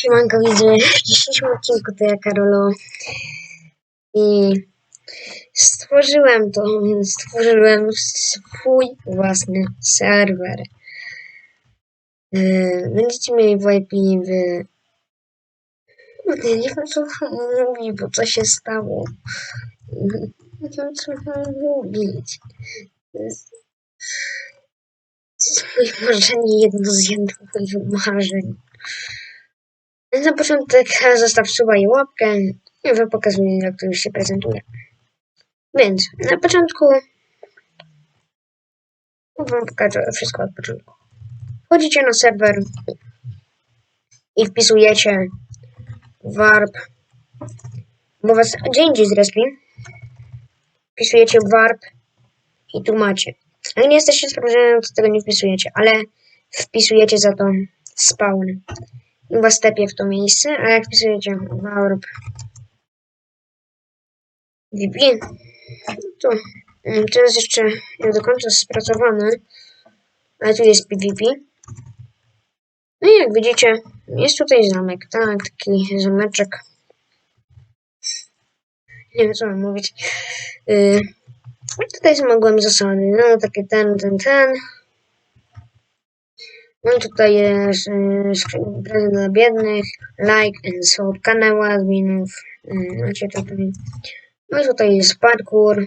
Siemanko widzę, w dzisiejszym odcinku to ja Karolo i stworzyłem to, stworzyłem swój własny serwer. Yy, Będziecie mieli w IP w... Kurde, nie wiem co wam mówić, bo co się stało. Nie wiem co mówić. To jest moje marzenie, jedno z moich marzeń. Na początek zostaw suba i łapkę wam pokazuję jak to już się prezentuje. Więc na początku wam pokażę wszystko od początku. Wchodzicie na serwer i wpisujecie warp, bo was gdzie indziej. Wpisujecie warp i tu macie. Jak nie jesteście sprawdzeni, to tego nie wpisujecie, ale wpisujecie za to spawn i was tepie w to miejsce, a jak wpisujecie warp VP, to mm, to jest jeszcze nie do końca spracowane, ale tu jest PvP. No i jak widzicie, jest tutaj zamek, tak, taki zameczek. Nie wiem co mam mówić. Yy, tutaj są ogółem zasady, no takie ten, ten, ten. No tutaj jest y, prezent dla biednych, like and sub kanał adminów. Y, macie tutaj. No i tutaj jest parkour.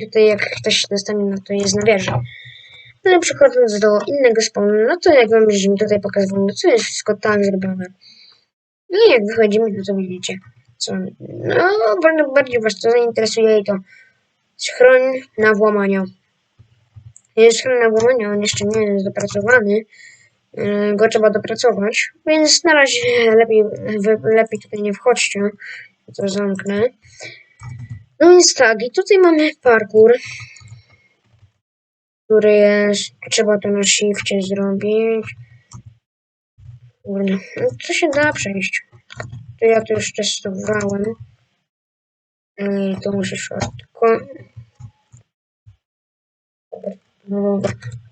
Tutaj jak ktoś dostanie, no to jest na wieży. No i przechodząc do innego spawnu, no to jak wam mi tutaj pokazywał, no to jest wszystko tak zrobione. No i jak wychodzimy, no to widzicie. Co, no, bardzo bardziej was to zainteresuje i to schroń na włamania. Jest na włamania, on jeszcze nie jest dopracowany. Yy, Go trzeba dopracować, więc na razie lepiej, lepiej tutaj nie wchodźcie. To zamknę. No więc tak, i tutaj mamy parkour, który jest, trzeba to na shifcie zrobić. Kurde, no to się da przejść. To ja to już testowałem. Yy, to muszę szybko. No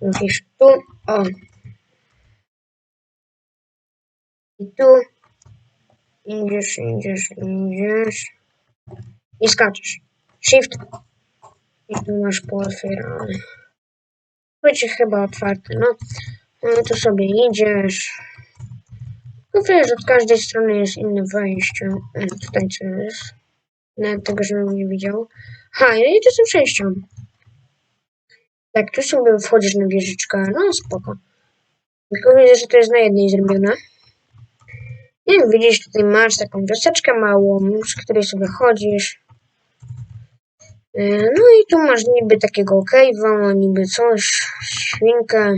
musisz tu, o. I tu. Idziesz, idziesz, idziesz. I skaczesz. Shift. I tu masz pootwierane. Będzie chyba otwarte, no. No to sobie idziesz. No wiesz, od każdej strony jest inne wejście. E, Tutaj co jest? Nawet tego, żebym nie widział. Ha, ja idę tym przejściem. Tak, tu sobie wchodzisz na wieżyczkę, no spoko. Tylko widzę, że to jest na jednej zrobione. Jak widzisz, tutaj masz taką wioseczkę małą, z której sobie chodzisz. Yy, No i tu masz niby takiego cave'a, niby coś, świnkę.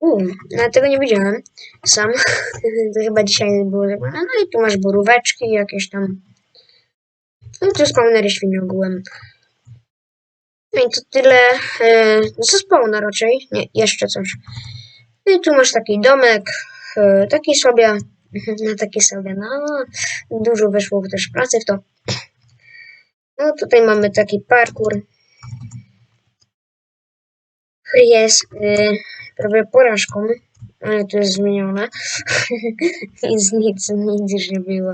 Uuu, ja tego nie widziałem sam. to chyba dzisiaj było zrobione. No i tu masz boróweczki jakieś tam. No tu spawnery świni ogółem. No i to tyle. Yy, co spawna raczej? Nie, jeszcze coś. No i tu masz taki domek, yy, taki sobie, no taki sobie, no dużo weszło też pracy w to. No tutaj mamy taki parkour, jest yy, prawie porażką, ale to jest zmienione. nic, nic, nic już nie było.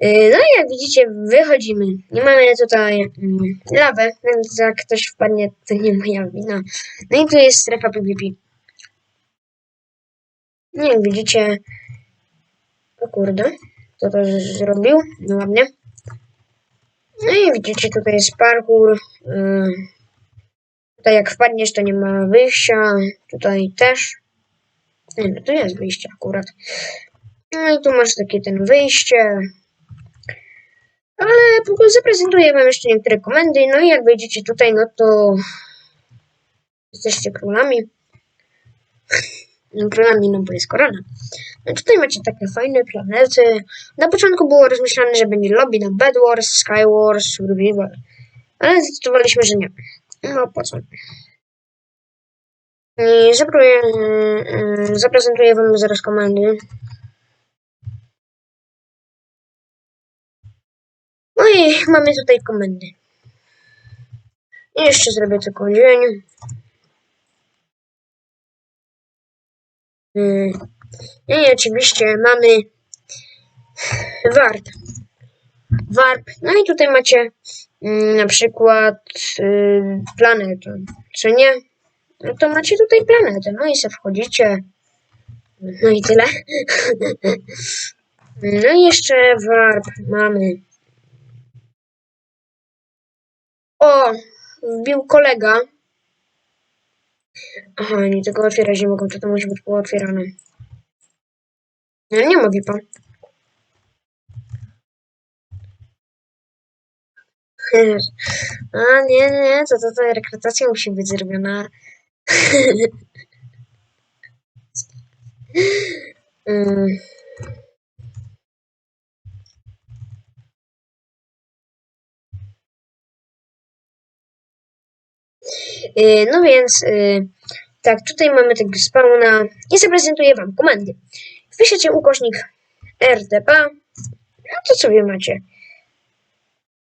Yy, No i jak widzicie, wychodzimy. Nie mamy tutaj mm, lawy, więc jak ktoś wpadnie, to nie moja wina. No i tu jest strefa PvP. No jak widzicie, o kurde, kto to zrobił? No ładnie. No i widzicie, tutaj jest parkour. Yy, Tutaj jak wpadniesz, to nie ma wyjścia. Tutaj też. Nie, no tu jest wyjście akurat. No i tu masz takie ten wyjście. Ale po prostu zaprezentuję wam jeszcze niektóre komendy. No i jak wejdziecie tutaj, no to jesteście królami. No, królami, no bo jest korona. No tutaj macie takie fajne planety. Na początku było rozmyślane, że będzie lobby na Bed Wars, Sky Wars, Survival. Ale zdecydowaliśmy, że nie. No po co? I zapróbuję, mm, zaprezentuję wam zaraz komendy. No i mamy tutaj komendy. I jeszcze zrobię tylko dzień. No i oczywiście mamy warp. Warp. No i tutaj macie mm, na przykład yy, planetę, co nie? No to macie tutaj planetę, no i se wchodzicie. No i tyle. No i jeszcze warp mamy. O, wbił kolega. Aha, nie tego otwierać nie mogą, to to musi być pootwierane. No nie ma VIPa. A nie, nie, to, to, to rekrutacja musi być zrobiona. Mm. No więc, y, tak, tutaj mamy tego spawna i zaprezentuję Wam komendy. Wpiszecie ukośnik RTP, no to sobie macie.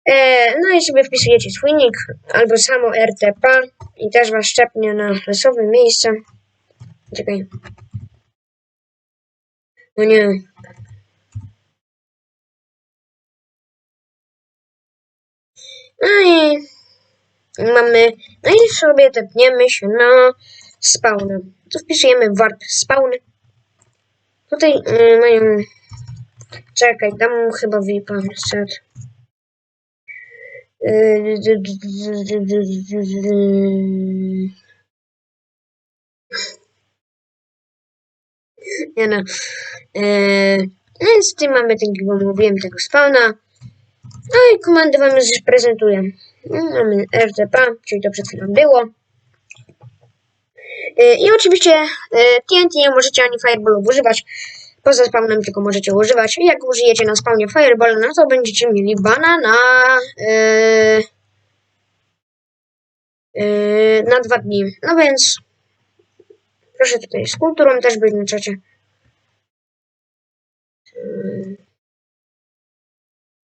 E, no i sobie wpisujecie swój nick albo samo RTP i też Was szczepnie na losowe miejsce. Czekaj. No nie. No i mamy, no i sobie tepniemy się na spawn. Tu wpisujemy warp spawn. Tutaj y, mają, czekaj, dam mu chyba VIPa set. Nie no. Eee, no więc tutaj mamy, tak jak mówiłem, tego spawna. No i komandy wam już prezentuję. Mamy RTP, czyli to przed chwilą było. Eee, I oczywiście e, TNT nie możecie ani Fireballów używać. Poza spawnem tylko możecie używać. Jak użyjecie na spawnie Fireball, no to będziecie mieli bana na... e, e, na dwa dni. No więc proszę tutaj z kulturą też być na czacie. Yy.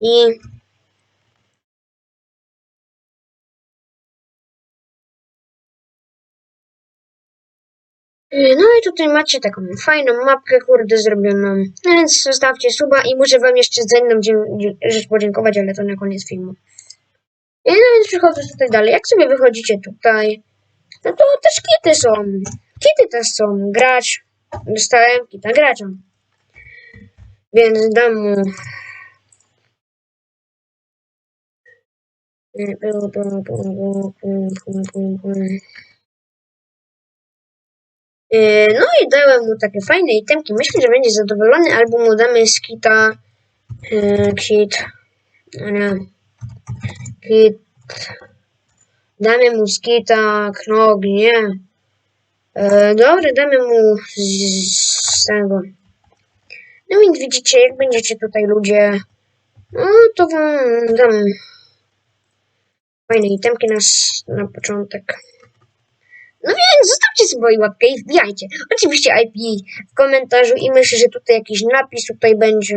I No i tutaj macie taką fajną mapkę, kurde, zrobioną. No więc zostawcie suba i muszę wam jeszcze za inną rzecz podziękować, ale to na koniec filmu. I no więc przechodzę tutaj dalej. Jak sobie wychodzicie tutaj, no to też kity są. Kity też są. Grać. Dostałem kita gracza. Więc dam mu... Yy, No i dałem mu takie fajne itemki. Myślę, że będzie zadowolony, albo mu damy skita. Yy, kit. Nie. Kit. Damy mu skita, knog, nie. E, dobra, damy mu z, tego. No więc widzicie, jak będziecie tutaj ludzie, no to wam dam fajne itemki na, na początek. No więc zostawcie sobie łapkę i wbijajcie. Oczywiście IP w komentarzu i myślę, że tutaj jakiś napis tutaj będzie.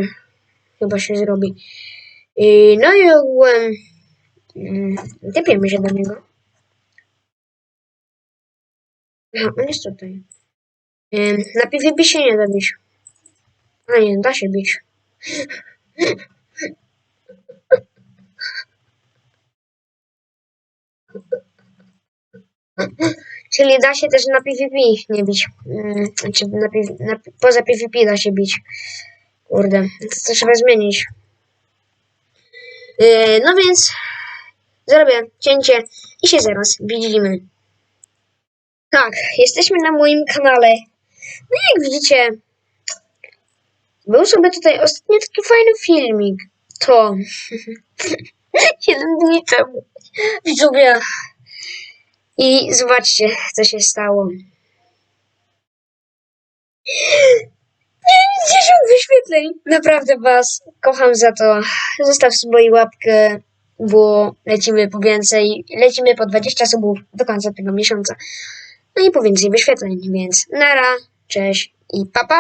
Chyba się zrobi. I, no i ogółem mm, typiemy się do niego. Aha, on jest tutaj. Ym, Na PvP się nie da bić. A nie, da się bić. Czyli da się też na PvP nie bić. Ym, Znaczy na, na, poza PvP da się bić. Kurde, to, to trzeba zmienić. Yy, no więc zrobię cięcie i się zaraz widzimy. Tak, jesteśmy na moim kanale. No jak widzicie, był sobie tutaj ostatnio taki fajny filmik. To 7 dni temu. Widzowie. I zobaczcie, co się stało. 50 wyświetleń. Naprawdę was kocham za to. Zostaw sobie łapkę, bo lecimy po więcej. Lecimy po 20 subów do końca tego miesiąca. No i po więcej wyświetleń, więc nara, cześć i papa.